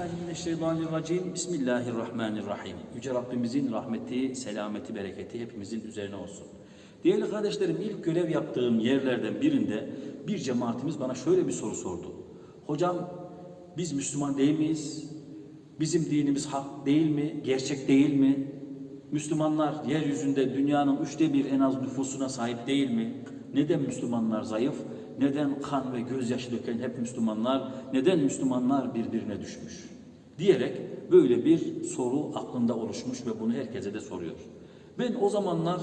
Euzubillahimineşşeytanirracim. Bismillahirrahmanirrahim. Yüce Rabbimizin rahmeti, selameti, bereketi hepimizin üzerine olsun. Değerli kardeşlerim ilk görev yaptığım yerlerden birinde bir cemaatimiz bana şöyle bir soru sordu. Hocam biz Müslüman değil miyiz? Bizim dinimiz hak değil mi? Gerçek değil mi? Müslümanlar yeryüzünde dünyanın üçte bir en az nüfusuna sahip değil mi? Neden Müslümanlar zayıf? Neden kan ve gözyaşı döken hep Müslümanlar? Neden Müslümanlar birbirine düşmüş? Diyerek böyle bir soru aklında oluşmuş ve bunu herkese de soruyor. Ben o zamanlar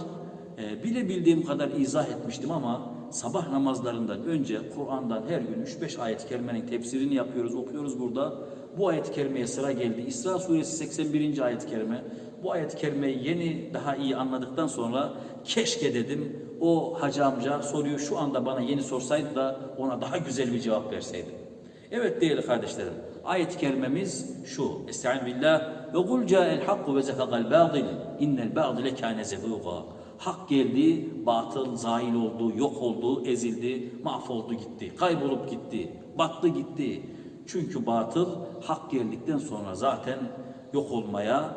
e, bilebildiğim kadar izah etmiştim ama sabah namazlarından önce Kur'an'dan her gün 3-5 ayet-i kerimenin tefsirini yapıyoruz, okuyoruz burada. Bu ayet-i kerimeye sıra geldi. İsra suresi 81. ayet-i kerime. Bu ayet-i kerimeyi yeni daha iyi anladıktan sonra keşke dedim o hacı amca soruyu şu anda bana yeni sorsaydı da ona daha güzel bir cevap verseydim. Evet değerli kardeşlerim ayet-i kerimemiz şu. Estaizu billah ve kul ca'el hakku ve zehaqal ba'dil innel ba'dile kâne zehuqa. Hak geldi, batıl zail oldu, yok oldu, ezildi, mahvoldu gitti, kaybolup gitti, battı gitti. Çünkü batıl hak geldikten sonra zaten yok olmaya,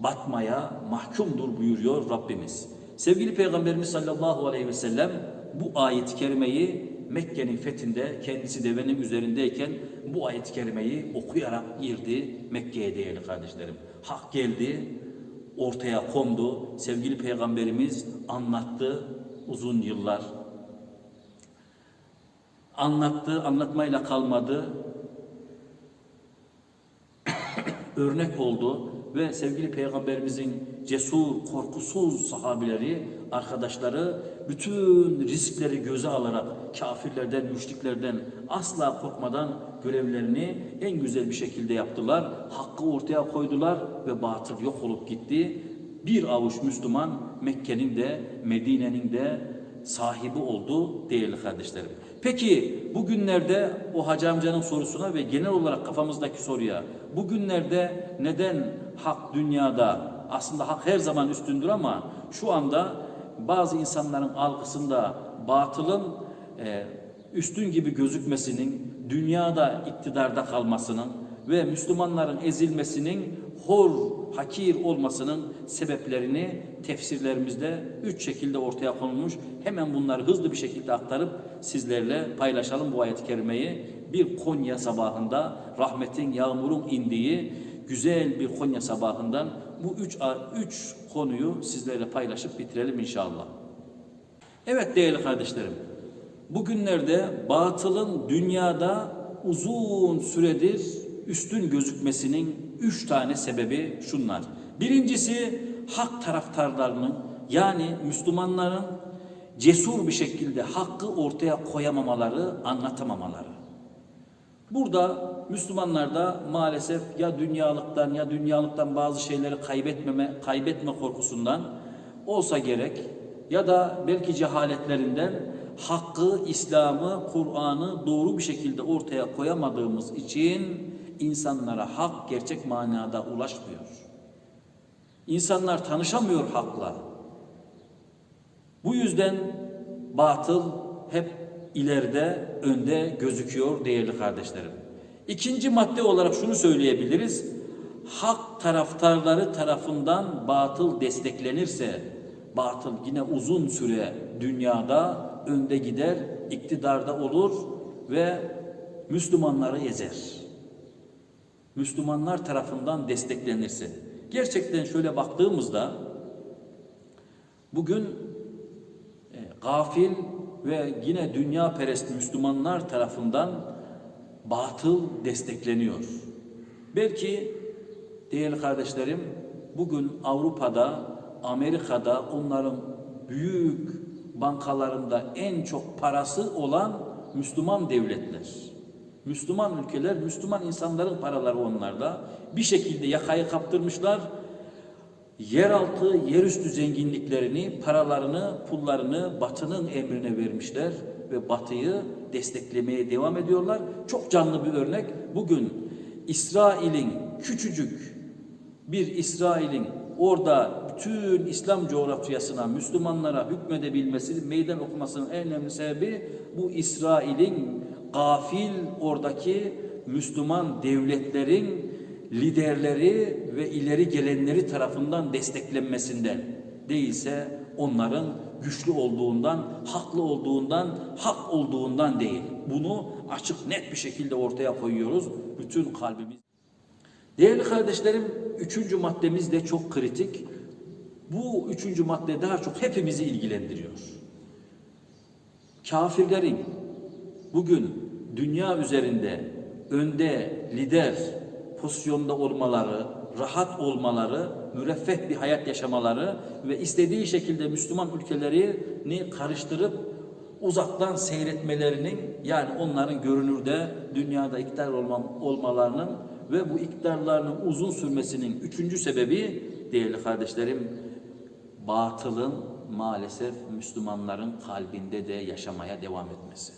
batmaya mahkumdur buyuruyor Rabbimiz. Sevgili Peygamberimiz sallallahu aleyhi ve sellem bu ayet-i kerimeyi Mekke'nin fethinde kendisi devenin üzerindeyken bu ayet-i kerimeyi okuyarak girdi Mekke'ye değerli kardeşlerim. Hak geldi, ortaya kondu. Sevgili Peygamberimiz anlattı uzun yıllar. Anlattı, anlatmayla kalmadı. Örnek oldu ve sevgili Peygamberimizin cesur, korkusuz sahabileri, arkadaşları bütün riskleri göze alarak kafirlerden, müşriklerden asla korkmadan görevlerini en güzel bir şekilde yaptılar. Hakkı ortaya koydular ve batıl yok olup gitti. Bir avuç Müslüman Mekke'nin de Medine'nin de sahibi oldu değerli kardeşlerim. Peki bugünlerde o hacı amcanın sorusuna ve genel olarak kafamızdaki soruya bugünlerde neden hak dünyada aslında hak her zaman üstündür ama şu anda bazı insanların algısında batılın e, üstün gibi gözükmesinin, dünyada iktidarda kalmasının ve Müslümanların ezilmesinin hor, hakir olmasının sebeplerini tefsirlerimizde üç şekilde ortaya konulmuş. Hemen bunları hızlı bir şekilde aktarıp sizlerle paylaşalım bu ayet-i kerimeyi. Bir Konya sabahında rahmetin, yağmurun indiği güzel bir Konya sabahından bu üç, üç konuyu sizlerle paylaşıp bitirelim inşallah. Evet değerli kardeşlerim, bugünlerde batılın dünyada uzun süredir üstün gözükmesinin üç tane sebebi şunlar. Birincisi hak taraftarlarının yani Müslümanların cesur bir şekilde hakkı ortaya koyamamaları, anlatamamaları. Burada Müslümanlar da maalesef ya dünyalıktan ya dünyalıktan bazı şeyleri kaybetmeme, kaybetme korkusundan olsa gerek ya da belki cehaletlerinden hakkı, İslam'ı, Kur'an'ı doğru bir şekilde ortaya koyamadığımız için insanlara hak gerçek manada ulaşmıyor. İnsanlar tanışamıyor hakla. Bu yüzden batıl hep ileride, önde gözüküyor değerli kardeşlerim. İkinci madde olarak şunu söyleyebiliriz. Hak taraftarları tarafından batıl desteklenirse, batıl yine uzun süre dünyada önde gider, iktidarda olur ve Müslümanları ezer. Müslümanlar tarafından desteklenirse. Gerçekten şöyle baktığımızda bugün e, gafil ve yine dünya perest Müslümanlar tarafından batıl destekleniyor. Belki değerli kardeşlerim bugün Avrupa'da, Amerika'da onların büyük bankalarında en çok parası olan Müslüman devletler. Müslüman ülkeler, Müslüman insanların paraları onlarda. Bir şekilde yakayı kaptırmışlar. Yeraltı, yerüstü zenginliklerini, paralarını, pullarını batının emrine vermişler ve batıyı desteklemeye devam ediyorlar. Çok canlı bir örnek. Bugün İsrail'in küçücük bir İsrail'in orada bütün İslam coğrafyasına, Müslümanlara hükmedebilmesi, meydan okumasının en önemli sebebi bu İsrail'in gafil oradaki Müslüman devletlerin liderleri ve ileri gelenleri tarafından desteklenmesinden değilse onların güçlü olduğundan, haklı olduğundan, hak olduğundan değil. Bunu açık net bir şekilde ortaya koyuyoruz bütün kalbimiz. Değerli kardeşlerim, üçüncü maddemiz de çok kritik. Bu üçüncü madde daha çok hepimizi ilgilendiriyor. Kafirlerin bugün dünya üzerinde önde lider pozisyonda olmaları, rahat olmaları, müreffeh bir hayat yaşamaları ve istediği şekilde Müslüman ülkelerini karıştırıp uzaktan seyretmelerinin yani onların görünürde dünyada iktidar olma, olmalarının ve bu iktidarlarının uzun sürmesinin üçüncü sebebi değerli kardeşlerim batılın maalesef Müslümanların kalbinde de yaşamaya devam etmesi.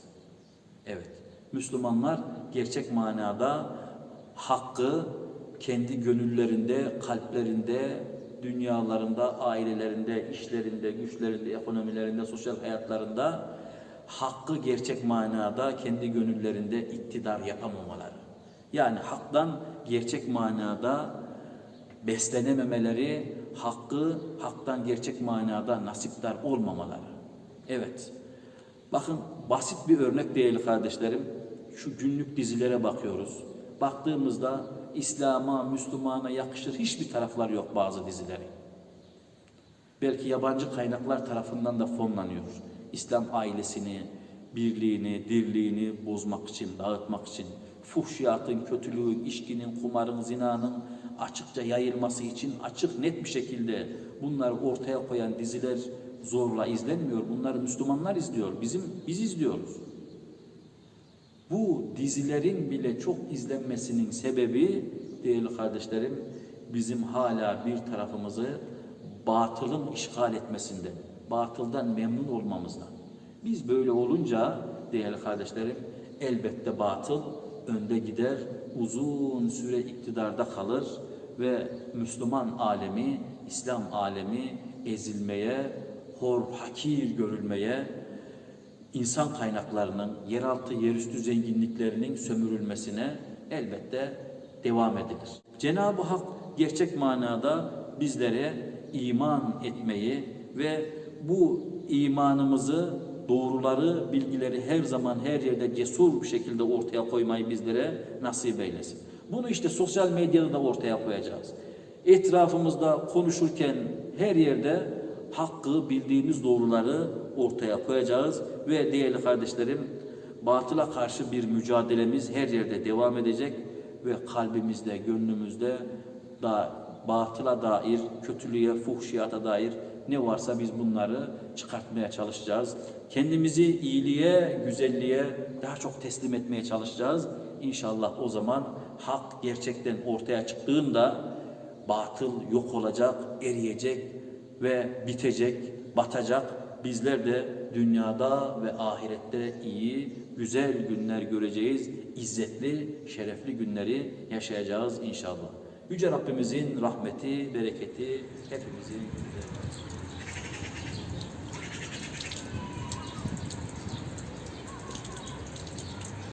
Evet, Müslümanlar gerçek manada hakkı kendi gönüllerinde, kalplerinde, dünyalarında, ailelerinde, işlerinde, güçlerinde, ekonomilerinde, sosyal hayatlarında hakkı gerçek manada kendi gönüllerinde iktidar yapamamaları. Yani haktan gerçek manada beslenememeleri, hakkı haktan gerçek manada nasipdar olmamaları. Evet. Bakın basit bir örnek değerli kardeşlerim. Şu günlük dizilere bakıyoruz. Baktığımızda İslam'a, Müslümana yakışır hiçbir taraflar yok bazı dizilerin. Belki yabancı kaynaklar tarafından da fonlanıyor. İslam ailesini, birliğini, dirliğini bozmak için, dağıtmak için, fuhşiyatın, kötülüğün, içkinin, kumarın, zinanın açıkça yayılması için açık net bir şekilde bunları ortaya koyan diziler zorla izlenmiyor. Bunları Müslümanlar izliyor. Bizim biz izliyoruz. Bu dizilerin bile çok izlenmesinin sebebi değerli kardeşlerim bizim hala bir tarafımızı batılın işgal etmesinden, batıldan memnun olmamızdan. Biz böyle olunca değerli kardeşlerim elbette batıl önde gider, uzun süre iktidarda kalır ve Müslüman alemi, İslam alemi ezilmeye, hor hakir görülmeye, insan kaynaklarının, yeraltı, yerüstü zenginliklerinin sömürülmesine elbette devam edilir. Cenab-ı Hak gerçek manada bizlere iman etmeyi ve bu imanımızı, doğruları, bilgileri her zaman her yerde cesur bir şekilde ortaya koymayı bizlere nasip eylesin. Bunu işte sosyal medyada da ortaya koyacağız. Etrafımızda konuşurken her yerde hakkı, bildiğimiz doğruları ortaya koyacağız ve değerli kardeşlerim batıla karşı bir mücadelemiz her yerde devam edecek ve kalbimizde, gönlümüzde da batıla dair, kötülüğe, fuhşiyata dair ne varsa biz bunları çıkartmaya çalışacağız. Kendimizi iyiliğe, güzelliğe daha çok teslim etmeye çalışacağız. İnşallah o zaman hak gerçekten ortaya çıktığında batıl yok olacak, eriyecek ve bitecek, batacak. Bizler de dünyada ve ahirette iyi, güzel günler göreceğiz. İzzetli, şerefli günleri yaşayacağız inşallah. Yüce Rabbimizin rahmeti, bereketi hepimizin üzerine.